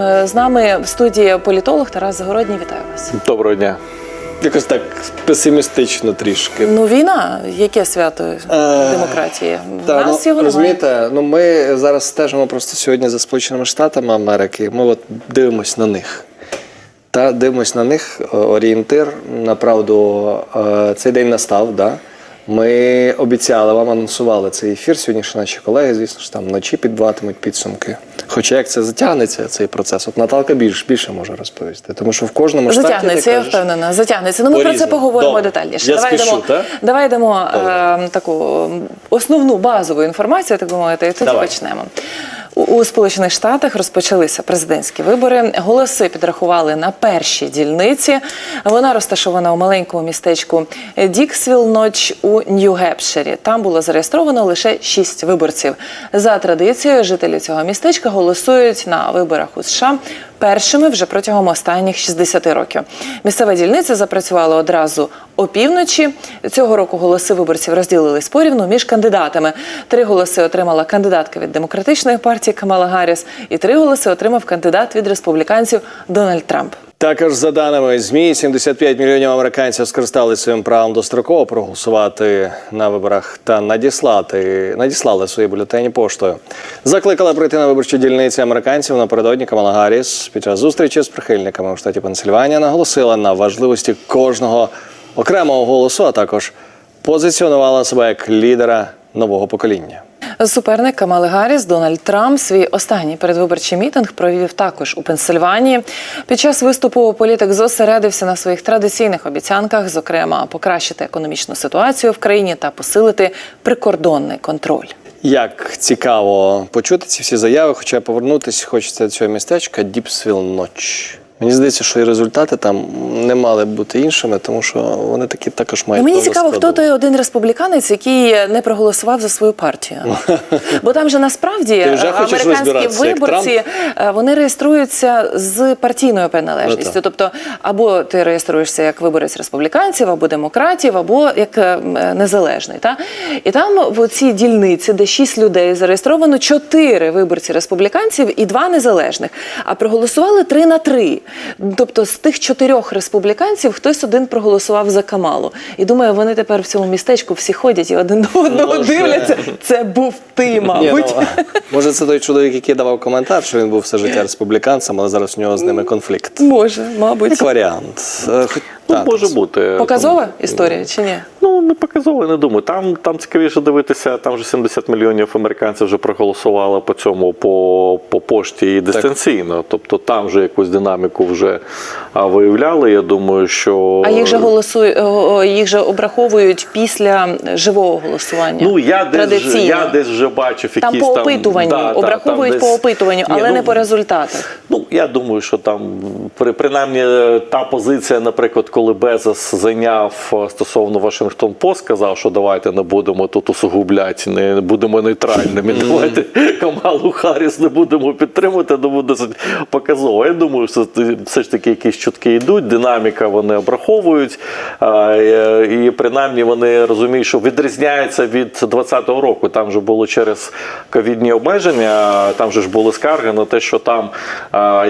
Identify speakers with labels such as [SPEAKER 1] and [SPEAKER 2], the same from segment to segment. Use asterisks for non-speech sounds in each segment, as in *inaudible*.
[SPEAKER 1] М, З нами в студії політолог Тарас Загородній. Вітаю вас.
[SPEAKER 2] Доброго дня. Якось так песимістично трішки.
[SPEAKER 1] Ну, війна, яке свято демократії? В
[SPEAKER 2] Та,
[SPEAKER 1] нас
[SPEAKER 2] ну,
[SPEAKER 1] його
[SPEAKER 2] розумієте, ну ми зараз стежимо просто сьогодні за Сполученими Штатами Америки. Ми от дивимось на них. Та дивимось на них е, орієнтир. Направду, е, цей день настав, да? Ми обіцяли, вам анонсували цей ефір. Сьогодні ж наші колеги, звісно ж, там вночі підбиватимуть підсумки. Хоча як це затягнеться, цей процес, от Наталка більш, більше може розповісти. Тому що в кожному штаті
[SPEAKER 1] Затягнеться, я впевнена, затягнеться. Ну, ми про це поговоримо
[SPEAKER 2] Добре.
[SPEAKER 1] детальніше.
[SPEAKER 2] Я
[SPEAKER 1] давай
[SPEAKER 2] спішу,
[SPEAKER 1] дамо, давай дамо е, таку основну базову інформацію, так би мовити, і тоді почнемо. У, Сполучених Штатах розпочалися президентські вибори. Голоси підрахували на першій дільниці. Вона розташована у маленькому містечку Діксвілноч у Нью-Гепширі. Там було зареєстровано лише шість виборців. За традицією, жителі цього містечка голосують на виборах у США першими вже протягом останніх 60 років. Місцева дільниця запрацювала одразу опівночі. Цього року голоси виборців розділились порівну між кандидатами. Три голоси отримала кандидатка від демократичної партії Камала Гарріс, і три голоси отримав кандидат від республіканців Дональд Трамп.
[SPEAKER 2] Також за даними ЗМІ, 75 мільйонів американців скористали своїм правом достроково проголосувати на виборах та надіслати надіслали свої бюлетені поштою. Закликала прийти на виборчі дільниці американців напередодні Камала Гарріс під час зустрічі з прихильниками у штаті Пенсильванія наголосила на важливості кожного окремого голосу, а також позиціонувала себе як лідера нового покоління.
[SPEAKER 1] Суперник Камали Гарріс Дональд Трамп свій останній передвиборчий мітинг провів також у Пенсильванії. Під час виступу політик зосередився на своїх традиційних обіцянках, зокрема покращити економічну ситуацію в країні та посилити прикордонний контроль.
[SPEAKER 2] Як цікаво почути ці всі заяви, хоча повернутися хочеться до цього містечка Діпсвіл Ноч. Мені здається, що і результати там не мали б бути іншими, тому що вони такі також мають.
[SPEAKER 1] Ну, мені цікаво, хто той один республіканець, який не проголосував за свою партію. *laughs* Бо там же насправді е, американські виборці е, вони реєструються з партійною приналежністю.
[SPEAKER 2] Ну,
[SPEAKER 1] тобто, або ти реєструєшся як виборець республіканців, або демократів, або як е, незалежний. Та? І там в цій дільниці, де шість людей зареєстровано, чотири виборці республіканців і два незалежних. А проголосували три на три. Тобто з тих чотирьох республіканців хтось один проголосував за Камалу. І думаю, вони тепер в цьому містечку всі ходять і один до одного
[SPEAKER 2] Може.
[SPEAKER 1] дивляться. Це був ти,
[SPEAKER 2] Ні,
[SPEAKER 1] мабуть.
[SPEAKER 2] ну, може, це той чоловік, який давав коментар, що він був все життя республіканцем, але зараз у нього з ними конфлікт.
[SPEAKER 1] Може, мабуть.
[SPEAKER 2] Як варіант.
[SPEAKER 3] Ну,
[SPEAKER 2] так,
[SPEAKER 3] може бути.
[SPEAKER 1] Показова історія чи ні?
[SPEAKER 3] Ну, не показово, я не думаю. Там, там цікавіше дивитися, там вже 70 мільйонів американців вже проголосували по цьому по, по пошті і дистанційно. Тобто там вже якусь динаміку вже виявляли. Я думаю, що
[SPEAKER 1] А їх же голосують, їх же обраховують після живого голосування.
[SPEAKER 3] Ну, я десь, я десь вже бачив
[SPEAKER 1] там
[SPEAKER 3] якісь
[SPEAKER 1] по опитуванню,
[SPEAKER 3] да, да,
[SPEAKER 1] обраховують
[SPEAKER 3] там
[SPEAKER 1] по
[SPEAKER 3] десь-
[SPEAKER 1] опитуванню,
[SPEAKER 3] Ні,
[SPEAKER 1] але
[SPEAKER 3] ну,
[SPEAKER 1] не по результатах.
[SPEAKER 3] Ну, я думаю, що там при принаймні та позиція, наприклад, коли Безос зайняв е, стосовно Вашингтон Пост, сказав, що давайте не будемо тут усугубляти, не будемо нейтральними. Давайте Камалу Харріс не будемо підтримувати, тому досить показово. Я думаю, що все ж таки якісь чутки йдуть, динаміка вони обраховують, і принаймні вони розуміють, що відрізняється від 2020 року. Там же було через ковідні обмеження, там же ж були скарги на те, що там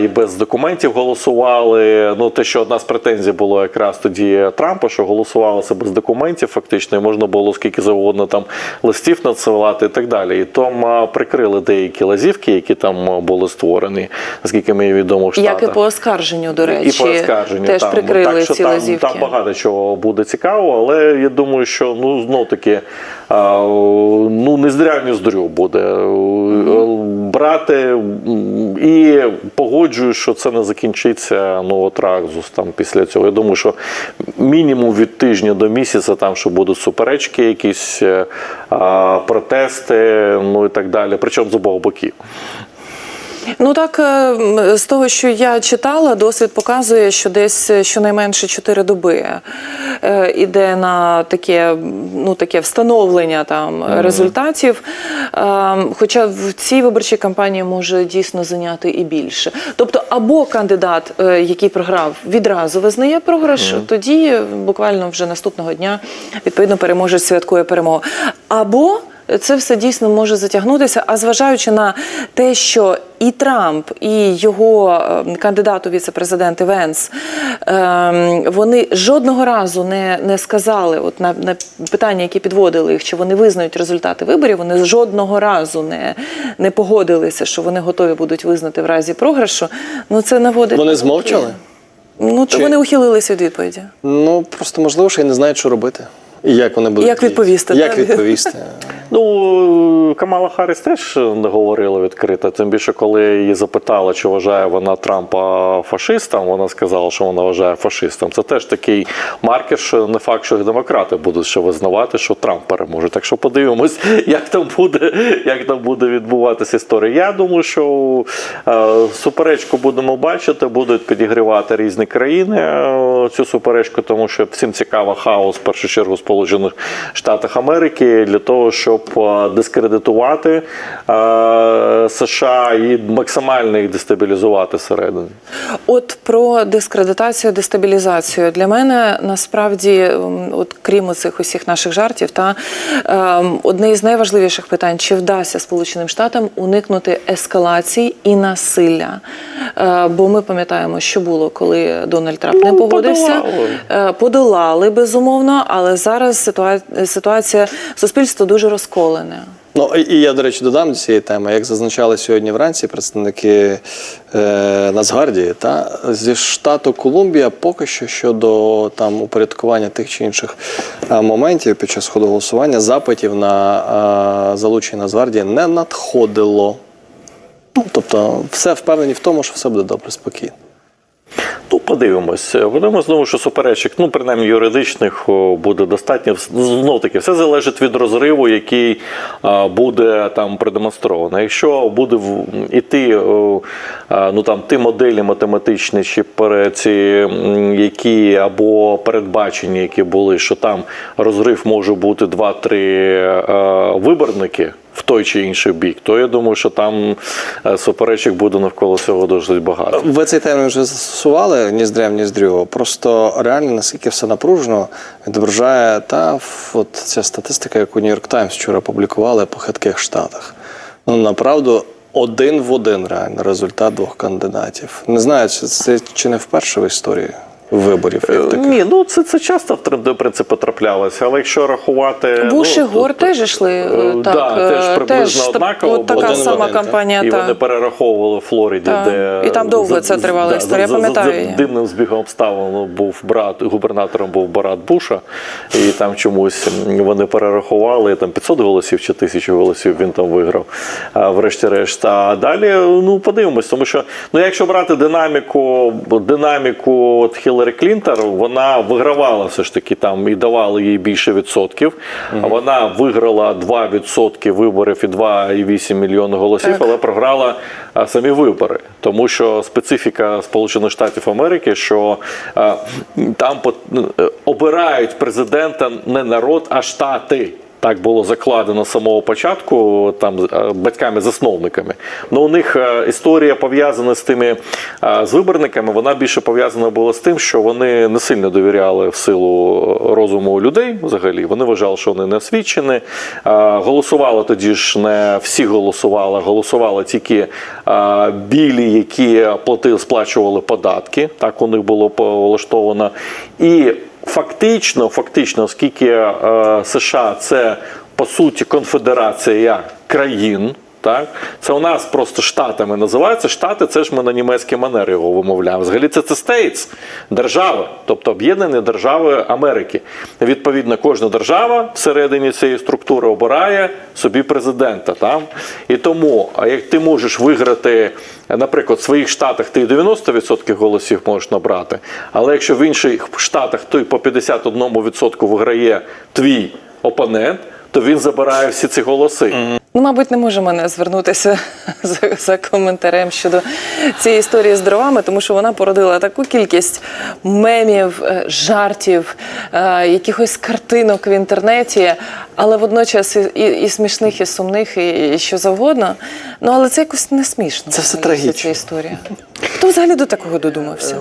[SPEAKER 3] і без документів голосували. Ну, те, що одна з претензій було якраз тоді Трампа, що голосувалося без документів, фактично, і можна було скільки завгодно там листів надсилати і так далі. І там прикрили деякі лазівки, які там були створені, наскільки мені відомо в Штатах.
[SPEAKER 1] Як і по оскарженню, до речі,
[SPEAKER 3] І по оскарженню
[SPEAKER 1] теж
[SPEAKER 3] там.
[SPEAKER 1] прикрили
[SPEAKER 3] так, що
[SPEAKER 1] ці
[SPEAKER 3] там,
[SPEAKER 1] лазівки.
[SPEAKER 3] Там багато чого буде цікаво, але я думаю, що ну знов таки а, ну не зря не здрю буде Е, брати і погоджую, що це не закінчиться ну от Рагзус там після цього. Я думаю, що мінімум від тижня до місяця там що будуть суперечки, якісь е, протести, ну і так далі. Причому з обох боків.
[SPEAKER 1] Ну так, е, з того, що я читала, досвід показує, що десь е, щонайменше 4 доби е, іде на таке, ну, таке встановлення там результатів. Е, Хоча в цій виборчій кампанії може дійсно зайняти і більше. Тобто, або кандидат, який програв, відразу визнає програш, тоді буквально вже наступного дня відповідно переможець святкує перемогу. Або це все дійсно може затягнутися. А зважаючи на те, що і Трамп, і його е, кандидат у віце-президенти Венс, е, вони жодного разу не, не сказали, от на, на питання, які підводили їх, чи вони визнають результати виборів, вони жодного разу не, не погодилися, що вони готові будуть визнати в разі програшу. Ну це наводить.
[SPEAKER 2] Вони змовчали?
[SPEAKER 1] Ну, то
[SPEAKER 2] Чи-
[SPEAKER 1] вони ухилилися від відповіді.
[SPEAKER 2] Ну просто можливо, що і не знають, що робити. І як вони будуть
[SPEAKER 1] Як відповісти,
[SPEAKER 2] Як
[SPEAKER 1] так?
[SPEAKER 2] відповісти? *laughs*
[SPEAKER 3] Ну, Камала Харріс теж не говорила відкрито. Тим більше, коли її запитали, чи вважає вона Трампа фашистом, вона сказала, що вона вважає фашистом. Це теж такий маркер, що не факт, що демократи будуть ще визнавати, що Трамп переможе. Так що подивимось, *laughs* як там буде, як там буде відбуватися історія. Я думаю, що е, суперечку будемо бачити, будуть підігрівати різні країни цю суперечку, тому що всім цікаво хаос в першу чергу в Сполучених Штатах Америки для того, щоб е, дискредитувати е, США і максимально їх дестабілізувати всередині.
[SPEAKER 1] От про дискредитацію, дестабілізацію для мене насправді, от крім цих усіх наших жартів, та ем, одне із найважливіших питань: чи вдасться Сполученим Штатам уникнути ескалації і насилля? Е, бо ми пам'ятаємо, що було, коли Дональд Трамп не
[SPEAKER 3] Ну,
[SPEAKER 1] погодився.
[SPEAKER 3] Подолали.
[SPEAKER 1] Е, Подолали безумовно, але зараз ситуа- ситуація суспільство дуже розколене.
[SPEAKER 2] Ну і і я, до речі, додам до цієї теми. Як зазначали сьогодні вранці представники е, Нацгвардії, та зі штату Колумбія поки що щодо там упорядкування тих чи інших е, моментів під час ходу голосування запитів на е, залучення Нацгвардії не надходило. Ну, тобто, все впевнені в тому, що все буде добре, спокійно.
[SPEAKER 3] Подивимось. Подивимось знову, що суперечок, ну, принаймні юридичних, буде достатньо. Знов таки, все залежить від розриву, який буде там продемонстровано. Якщо буде іти ну, там, ті моделі математичні, чи ці, які або передбачені, які були, що там розрив може бути 2-3 е, виборники. В той чи інший бік, то я думаю, що там е, суперечок буде навколо цього досить багато.
[SPEAKER 2] Ви цей термін вже застосували ні з ніздря в ніздрю. Просто реально наскільки все напружено відображає та от ця статистика, яку Нью-Йорк Таймс вчора публікували по хитких штатах. Ну направду один в один реально результат двох кандидатів. Не знаю, чи це чи не вперше в історії виборів. Як.
[SPEAKER 3] Ні, ну це, це часто в тренди, в принципі, траплялося, але якщо рахувати.
[SPEAKER 1] Буш і
[SPEAKER 3] ну,
[SPEAKER 1] Гор
[SPEAKER 3] то-
[SPEAKER 1] теж йшли е,
[SPEAKER 3] Е,
[SPEAKER 1] так.
[SPEAKER 3] да, теж
[SPEAKER 1] е,
[SPEAKER 3] приблизно
[SPEAKER 1] та-
[SPEAKER 3] однаково
[SPEAKER 1] от така.
[SPEAKER 2] Один
[SPEAKER 1] сама
[SPEAKER 2] один, так?
[SPEAKER 1] кампанія.
[SPEAKER 3] І
[SPEAKER 1] та.
[SPEAKER 3] вони перераховували в Флориді,
[SPEAKER 1] Так.
[SPEAKER 3] де
[SPEAKER 1] І там довго
[SPEAKER 3] за-
[SPEAKER 1] це тривала
[SPEAKER 3] да,
[SPEAKER 1] історія,
[SPEAKER 3] за-
[SPEAKER 1] я
[SPEAKER 3] за-
[SPEAKER 1] пам'ятаю
[SPEAKER 3] за
[SPEAKER 1] її.
[SPEAKER 3] Дивним збігом обставин був брат, губернатором був брат Буша, і там чомусь вони перерахували там 500 голосів чи 1000 голосів він там виграв. а, Врешті-решт. А далі ну подивимось, тому що ну якщо брати динаміку, динаміку от Хіларі Клінтон, вона вигравала все ж таки там і давали їй більше відсотків. Вона виграла 2% виборів і 2,8 мільйони голосів,
[SPEAKER 1] Так.
[SPEAKER 3] але програла самі вибори, тому що специфіка Сполучених Штатів Америки, що там е, обирають президента не народ, а штати. Так було закладено з самого початку там е, батьками-засновниками. Ну у них е, історія пов'язана з тими е, з виборниками. Вона більше пов'язана була з тим, що вони не сильно довіряли в силу розуму людей. Взагалі вони вважали, що вони не освічені. Голосували тоді ж не всі голосували, голосували тільки білі, які платили, сплачували податки. Так у них було влаштовано. І фактично, фактично, оскільки е, США це по суті конфедерація країн. Так, це у нас просто штатами називаються. Штати це ж ми на німецькій манері його вимовляємо. Взагалі це це States, держави, тобто об'єднані держави Америки. Відповідно, кожна держава всередині цієї структури обирає собі президента. Там. І тому, а як ти можеш виграти, наприклад, в своїх штатах ти 90% голосів можеш набрати, але якщо в інших штатах ти по 51% виграє твій опонент, то він забирає всі ці голоси.
[SPEAKER 1] Ну, мабуть, не можемо не звернутися *laughs* за, за коментарем щодо цієї історії з дровами, тому що вона породила таку кількість мемів, е, жартів, е, якихось картинок в інтернеті, але водночас і, і, і смішних, і сумних, і, і що завгодно. Ну але це якось не смішно.
[SPEAKER 2] Це все трагічно.
[SPEAKER 1] Ця історія. Хто взагалі до такого додумався?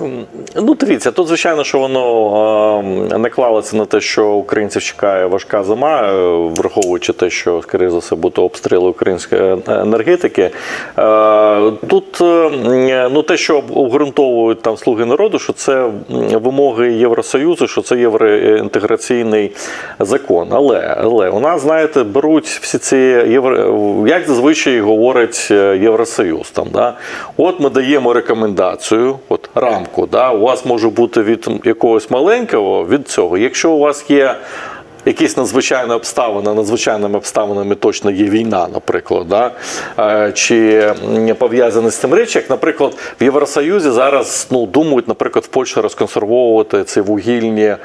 [SPEAKER 3] Ну, дивіться, тут звичайно, що воно е, наклалося на те, що українців чекає важка зима, е, враховуючи те, що скоріше за все буде обстріли української енергетики. Е, Тут е, ну те, що обґрунтовують там слуги народу, що це вимоги Євросоюзу, що це євроінтеграційний закон. Але але у нас, знаєте, беруть всі ці євро, як зазвичай говорить е, Євросоюз. Там да, от ми даємо рекомендацію, от рамку. Да, у вас може бути від якогось маленького від цього. Якщо у вас є якісь надзвичайні обставини, надзвичайними обставинами точно є війна, наприклад, да? е, чи пов'язані з цим речі, як, наприклад, в Євросоюзі зараз ну, думають, наприклад, в Польщі розконсервовувати ці вугільні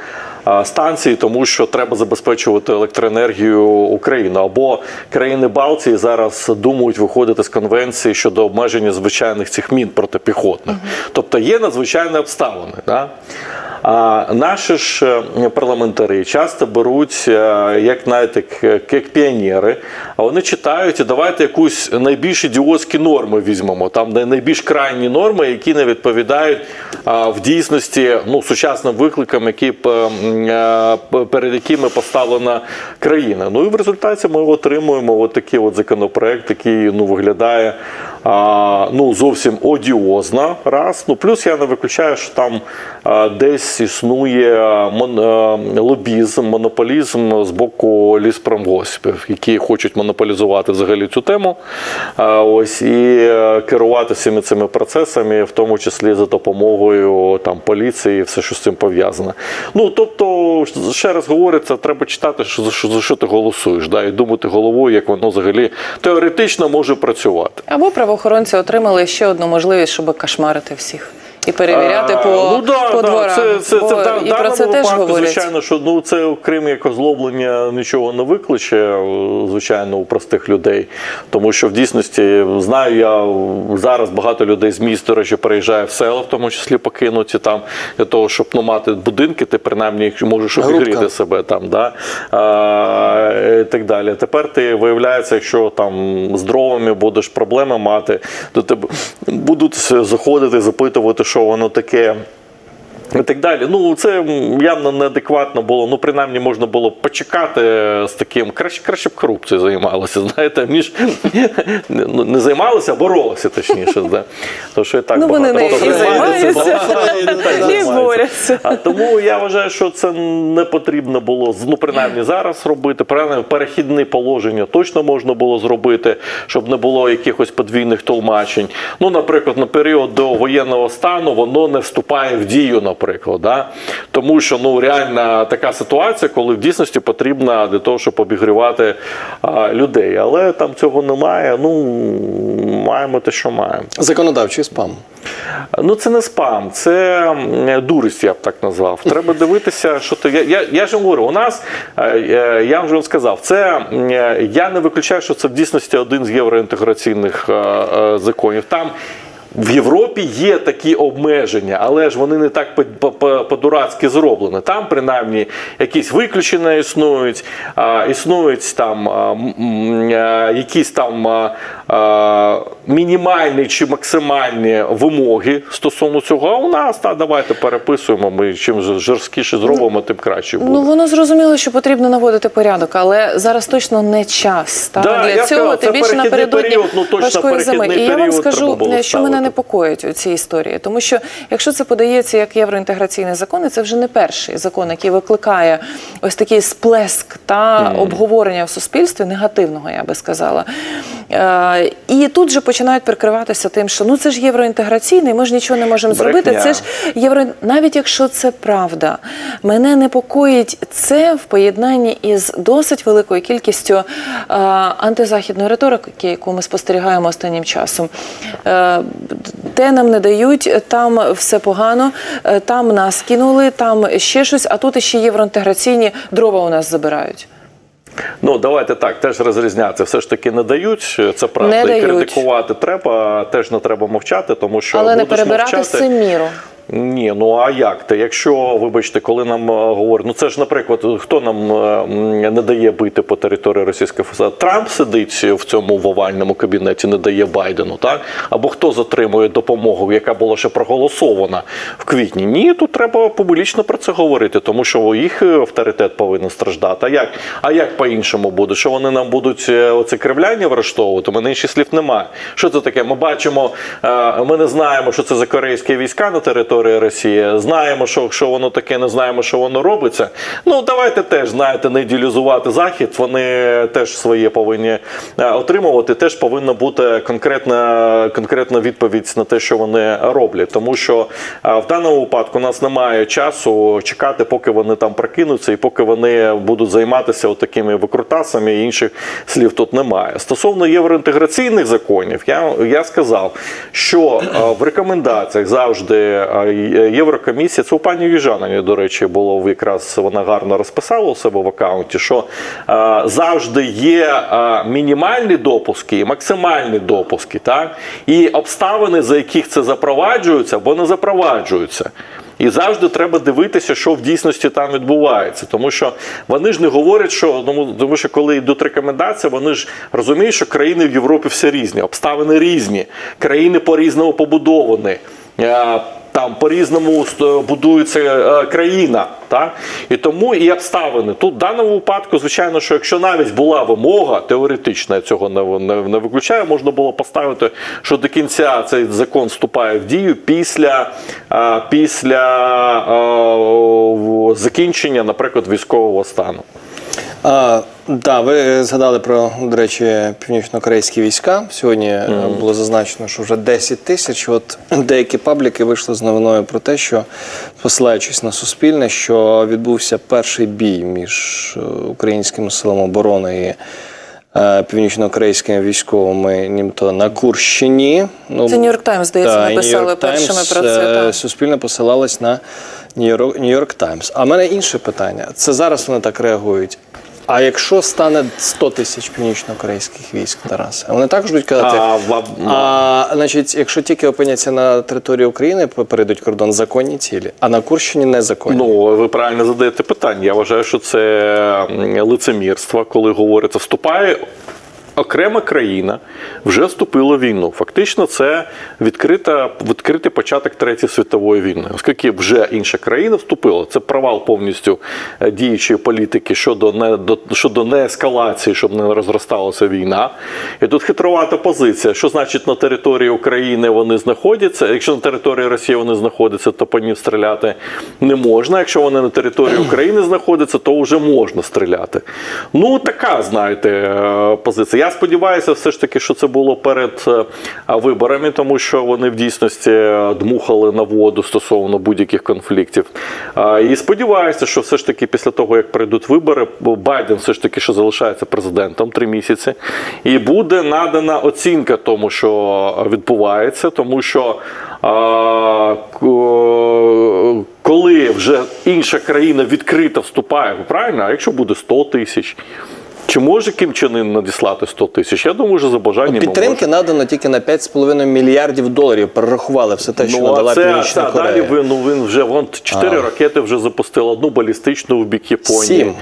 [SPEAKER 3] е, станції, тому що треба забезпечувати електроенергію Україну. Або країни Балтії зараз думають виходити з конвенції щодо обмеження звичайних цих мін протипіхотних. Тобто є надзвичайні обставини. Да? А наші ж е, парламентарі часто беруть, е, як знаєте, як, як піонери, а вони читають і давайте якусь найбільш ідіотські норми візьмемо, там найбільш крайні норми, які не відповідають в дійсності ну, сучасним викликам, які е, перед якими поставлена країна. Ну і в результаті ми отримуємо от такий от законопроект, який ну, виглядає ну, зовсім одіозно. Раз. Ну, плюс я не виключаю, що там десь існує мон, лобізм, монополізм з боку ліспромгоспів, які хочуть монополізувати взагалі цю тему. Ось і е, керувати всіми цими процесами, в тому числі за допомогою там поліції, все, що з цим пов'язане. Ну тобто, ще раз говориться, треба читати, що за що за що ти голосуєш, да, і думати головою, як воно взагалі теоретично може працювати.
[SPEAKER 1] Або правоохоронці отримали ще одну можливість, щоб кошмарити всіх. І перевіряти
[SPEAKER 3] А,
[SPEAKER 1] по,
[SPEAKER 3] ну, да,
[SPEAKER 1] по
[SPEAKER 3] да,
[SPEAKER 1] дворам.
[SPEAKER 3] Це, це,
[SPEAKER 1] Бо
[SPEAKER 3] це, дан-
[SPEAKER 1] і про
[SPEAKER 3] даному
[SPEAKER 1] це теж
[SPEAKER 3] випадку,
[SPEAKER 1] говорять.
[SPEAKER 3] звичайно, що ну, це окрім як озлоблення нічого не викличе, звичайно, у простих людей. Тому що в дійсності знаю я зараз багато людей з міст, до речі, переїжджає в села, в тому числі покинуті там для того, щоб ну, мати будинки, ти принаймні можеш обігріти себе там, да? а, і так далі. Тепер ти виявляється, якщо там з дровами будеш проблеми мати, то тебе будуть заходити, запитувати, що воно таке. І так далі. Ну, це явно неадекватно було. Ну, принаймні, можна було почекати з таким. Краще, краще б корупцією займалися, *laughs* знаєте, ніж ну, не займалися, а боролися, точніше. Да. То, що і так
[SPEAKER 1] Ну, вони
[SPEAKER 3] багато
[SPEAKER 1] не
[SPEAKER 3] хто
[SPEAKER 1] і займаються,
[SPEAKER 3] багато хто так
[SPEAKER 1] і борються.
[SPEAKER 3] А тому я вважаю, що це не потрібно було ну, принаймні зараз робити. Принаймні, перехідне положення точно можна було зробити, щоб не було якихось подвійних толмачень. Ну, наприклад, на період до воєнного стану воно не вступає в дію, наприклад. Да? Тому що ну реальна така ситуація, коли в дійсності потрібна для того, щоб обігрівати а, людей. Але там цього немає. Ну маємо те, що маємо.
[SPEAKER 2] Законодавчий спам.
[SPEAKER 3] Ну, це не спам, це дурість, я б так назвав. Треба *laughs* дивитися, що ти. Я, я, я ж говорю, у нас, е, е, я вже вам сказав, це я не виключаю, що це в дійсності один з євроінтеграційних е, законів. Там в Європі є такі обмеження, але ж вони не так по- по- по- по-дурацьки зроблені. Там, принаймні, якісь виключення існують, існують там якісь там мінімальні чи максимальні вимоги стосовно цього. А у нас та давайте переписуємо. Ми чим жорсткіше зробимо, тим краще буде.
[SPEAKER 1] Ну воно зрозуміло, що потрібно наводити порядок, але зараз точно не час та,
[SPEAKER 3] Да,
[SPEAKER 1] для цього. Тим більше напередодні
[SPEAKER 3] період, ну, точно
[SPEAKER 1] важкої зими. І я вам скажу, що мене. Непокоїть у цій історії, тому що якщо це подається як євроінтеграційний закон, і це вже не перший закон, який викликає ось такий сплеск та обговорення в суспільстві негативного, я би сказала. Е, і тут же починають прикриватися тим, що ну це ж євроінтеграційний, ми ж нічого не можемо зробити. Це ж євро, навіть якщо це правда, мене непокоїть це в поєднанні із досить великою кількістю е, антизахідної риторики, яку ми спостерігаємо останнім часом. Е, те нам не дають, там все погано, е, там нас кинули, там ще щось, а тут ще євроінтеграційні дрова у нас забирають.
[SPEAKER 3] Ну давайте так, теж розрізняти. Все ж таки не дають. Це правда.
[SPEAKER 1] Не
[SPEAKER 3] І критикувати треба, теж не треба мовчати, тому що
[SPEAKER 1] Але не перебирати
[SPEAKER 3] мовчати,
[SPEAKER 1] цим міру.
[SPEAKER 3] Ні, ну а як те? Якщо, вибачте, коли нам е, говорять, ну це ж, наприклад, хто нам е, не дає бити по території Російської Федерації? Трамп сидить в цьому в овальному кабінеті, не дає Байдену, так? Або хто затримує допомогу, яка була ще проголосована в квітні? Ні, тут треба публічно про це говорити, тому що їх авторитет повинен страждати. А як, а як по-іншому буде? Що вони нам будуть е, оце кривляння влаштовувати? У мене інших слів немає. Що це таке? Ми бачимо, ми не знаємо, що це за корейські війська на території Росії. Знаємо, що, що воно таке, не знаємо, що воно робиться. Ну давайте теж знаєте, не ідеалізувати захід. Вони теж своє повинні е, отримувати. Теж повинна бути конкретна, конкретна відповідь на те, що вони роблять. Тому що е, в даному випадку у нас немає часу чекати, поки вони там прокинуться, і поки вони будуть займатися такими викрутасами. І інших слів тут немає. Стосовно євроінтеграційних законів, я, я сказав, що е, в рекомендаціях завжди Єврокомісія, це у пані Южанині, до речі, було якраз вона гарно розписала у себе в аккаунті, що е, завжди є е, мінімальні допуски і максимальні допуски, так? і обставини, за яких це запроваджується, або не запроваджуються. І завжди треба дивитися, що в дійсності там відбувається. Тому що вони ж не говорять, що тому, тому що коли йдуть рекомендації, вони ж розуміють, що країни в Європі все різні, обставини різні, країни по-різному побудовані. Там по-різному будується е, країна, так? і тому і обставини. Тут в даному випадку, звичайно, що якщо навіть була вимога, теоретично я цього не, не, не виключаю, можна було поставити, що до кінця цей закон вступає в дію після, е, після е, закінчення, наприклад, військового стану.
[SPEAKER 2] А, да, ви згадали про, до речі, північно-корейські війська. Сьогодні е, було зазначено, що вже 10 тисяч. От деякі пабліки вийшли з новиною про те, що посилаючись на суспільне, що відбувся перший бій між е, українськими силами оборони і е, північно-корейськими військовими, нібито на Курщині. Ну,
[SPEAKER 1] Це Нью-Йорк Таймс, здається,
[SPEAKER 2] та,
[SPEAKER 1] написали першими про це, так.
[SPEAKER 2] Суспільне посилалось на Нью-Йорк Таймс. А в мене інше питання. Це зараз вони так реагують. А якщо стане 100 тисяч північно-корейських військ, Тарас, вони також будуть казати.
[SPEAKER 3] А, а,
[SPEAKER 2] А, значить, якщо тільки опиняться на території України, перейдуть кордон законні цілі, а на Курщині незаконні.
[SPEAKER 3] Ну, ви правильно задаєте питання. Я вважаю, що це лицемірство, коли говориться, вступає. Окрема країна вже вступила в війну. Фактично, це відкрита, відкритий початок Третьої світової війни, оскільки вже інша країна вступила. Це провал повністю е, діючої політики щодо не до щодо неескалації, щоб не розросталася війна. І тут хитрувата позиція. Що значить на території України вони знаходяться? Якщо на території Росії вони знаходяться, то по ним стріляти не можна. Якщо вони на території України знаходяться, то вже можна стріляти. Ну така, знаєте, е, позиція. Я сподіваюся, все ж таки, що це було перед е, виборами, тому що вони в дійсності е, дмухали на воду стосовно будь-яких конфліктів. І сподіваюся, що все ж таки після того, як прийдуть вибори, Байден все ж таки що залишається президентом три місяці, і буде надана оцінка тому, що відбувається, тому що. Коли вже інша країна відкрито вступає, правильно? А якщо буде 100 тисяч, чи може Кім Чен Ін надіслати 100 тисяч? Я думаю, що за бажанням
[SPEAKER 2] Підтримки надано тільки на 5,5 мільярдів доларів. Перерахували все те, що
[SPEAKER 3] Ну,
[SPEAKER 2] надала
[SPEAKER 3] це,
[SPEAKER 2] Північна
[SPEAKER 3] це,
[SPEAKER 2] Корея.
[SPEAKER 3] далі він, ну, він вже вон чотири ракети вже запустили одну балістичну в бік Японії.
[SPEAKER 2] Сім.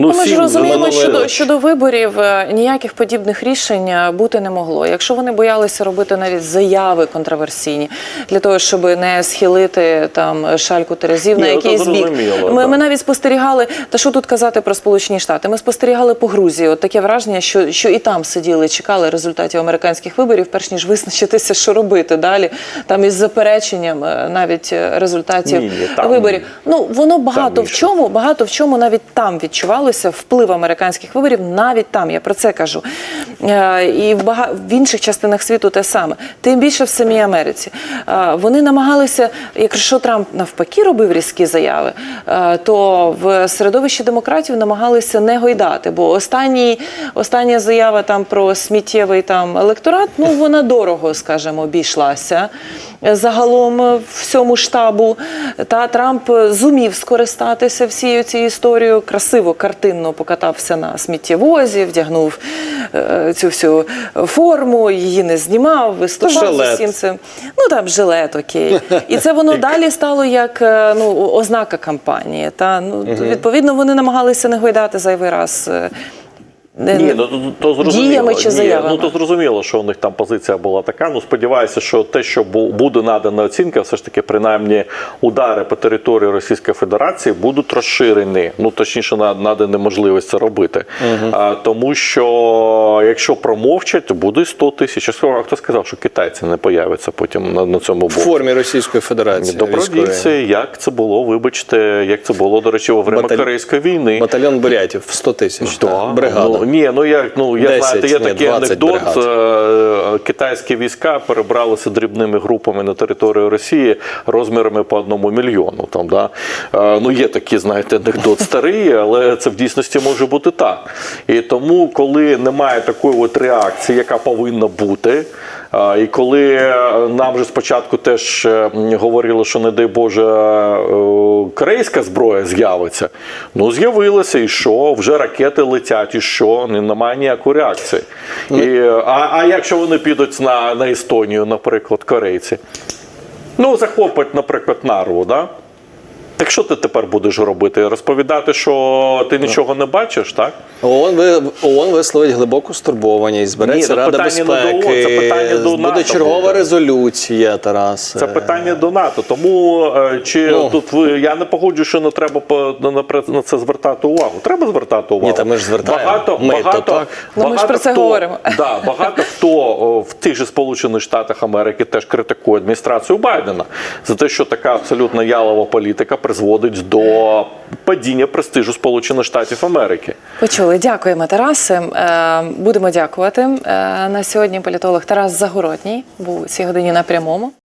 [SPEAKER 3] Ну,
[SPEAKER 1] Ну, ми ж розуміємо,
[SPEAKER 3] минулої
[SPEAKER 1] що до, щодо виборів е, ніяких подібних рішень е, бути не могло. Якщо вони боялися робити навіть заяви контроверсійні для того, щоб не схилити там шальку терезів на
[SPEAKER 3] Ні, ну, це
[SPEAKER 1] якийсь бік. Ми, ми навіть спостерігали, та що тут казати про Сполучені Штати? Ми спостерігали по Грузії. От таке враження, що, що і там сиділи, чекали результатів американських виборів, перш ніж визначитися, що робити далі. Там із запереченням е, навіть результатів
[SPEAKER 3] Ні, там-
[SPEAKER 1] виборів. Ну воно багато в чому, багато в чому навіть там відчувалося вплив американських виборів, навіть там, я про це кажу. Е, І в, бага... в інших частинах світу те саме. Тим більше в самій Америці. Е, Вони намагалися, якщо Трамп навпаки робив різкі заяви, е, то в середовищі демократів намагалися не гойдати. Бо останній, остання заява там про сміттєвий там електорат, ну вона дорого, скажімо, обійшлася загалом е, всьому штабу. Та Трамп зумів скористатися всією цією історією, красиво, картинно покатався на сміттєвозі, вдягнув е, цю всю форму, її не знімав, виступав з усім цим. Ну там жилет, окей. І це воно *laughs* далі стало як е, ну, ознака кампанії. Та? Ну, Відповідно, вони намагалися не гойдати зайвий раз.
[SPEAKER 3] Ні, ну то, то зрозуміло.
[SPEAKER 1] Діями чи
[SPEAKER 3] Ні. Ну то зрозуміло, що у них там позиція була така. Ну сподіваюся, що те, що буде надана оцінка, все ж таки, принаймні, удари по території Російської Федерації будуть розширені. Ну точніше, на- надані можливість це робити. А, тому що якщо промовчать, то буде 100 тисяч. А хто сказав, що китайці не появляться потім на, на цьому
[SPEAKER 2] В формі Російської Федерації.
[SPEAKER 3] Добровольці, як це було, вибачте, як це було, до речі, во время
[SPEAKER 2] Баталь-
[SPEAKER 3] Корейської війни.
[SPEAKER 2] Батальйон бурятів 100 тисяч.
[SPEAKER 3] Да.
[SPEAKER 2] Бригада.
[SPEAKER 3] Ну, ні, ну як ну я
[SPEAKER 2] 10,
[SPEAKER 3] знаєте, є
[SPEAKER 2] ні,
[SPEAKER 3] такий анекдот.
[SPEAKER 2] бригад.
[SPEAKER 3] е, Китайські війська перебралися дрібними групами на територію Росії розмірами по одному мільйону. Там да Е, ну є такий, знаєте, анекдот старий, але це в дійсності може бути так. І тому, коли немає такої от реакції, яка повинна бути. І коли е, нам же спочатку теж е, говорили, що не дай Боже е, корейська зброя з'явиться, ну з'явилася, і що? Вже ракети летять, і що? Немає ніякої реакції. І, а, а якщо вони підуть на, на Естонію, наприклад, корейці? Ну, захоплять, наприклад, нарву, да? Так що ти тепер будеш робити? Розповідати, що ти нічого не бачиш, так?
[SPEAKER 2] ООН, ви- ООН висловить глибоку стурбованість, збереться
[SPEAKER 3] Ні, це
[SPEAKER 2] Рада
[SPEAKER 3] питання до
[SPEAKER 2] безпеки,
[SPEAKER 3] ООН, це питання до
[SPEAKER 2] буде чергова резолюція, Тарас.
[SPEAKER 3] Це питання до НАТО. Тому е, чи
[SPEAKER 2] Ну.
[SPEAKER 3] тут ви я не погоджу, що не треба по- на, це звертати увагу. Треба звертати увагу.
[SPEAKER 2] Ні, та ми ж звертаємо.
[SPEAKER 3] Багато,
[SPEAKER 2] Ми то
[SPEAKER 3] багато,
[SPEAKER 2] так.
[SPEAKER 1] Ну, ми ж про це
[SPEAKER 3] хто,
[SPEAKER 1] говоримо.
[SPEAKER 3] Да, багато хто в тих же Сполучених Штатах Америки теж критикує адміністрацію Байдена за те, що така абсолютно ялова політика призводить до падіння престижу Сполучених Штатів Америки.
[SPEAKER 1] Почули. Дякуємо, Тарасе. Е, Будемо дякувати. Е, На сьогодні політолог Тарас Загородній був у цій годині на прямому.